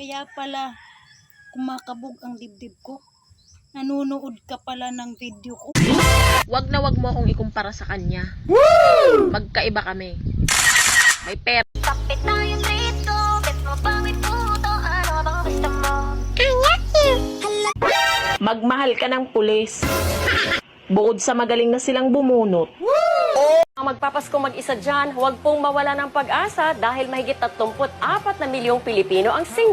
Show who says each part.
Speaker 1: Kaya pala, kumakabog ang dibdib ko. Nanunood ka pala ng video ko.
Speaker 2: Wag na wag mo akong ikumpara sa kanya. Magkaiba kami. May pera.
Speaker 3: Kapit tayo dito, bet mo ano bang gusto mo?
Speaker 2: Magmahal ka ng pulis. Bukod sa magaling na silang bumunot.
Speaker 4: Ang magpapasko mag-isa dyan, huwag pong mawala ng pag-asa dahil mahigit 34 na milyong Pilipino ang sing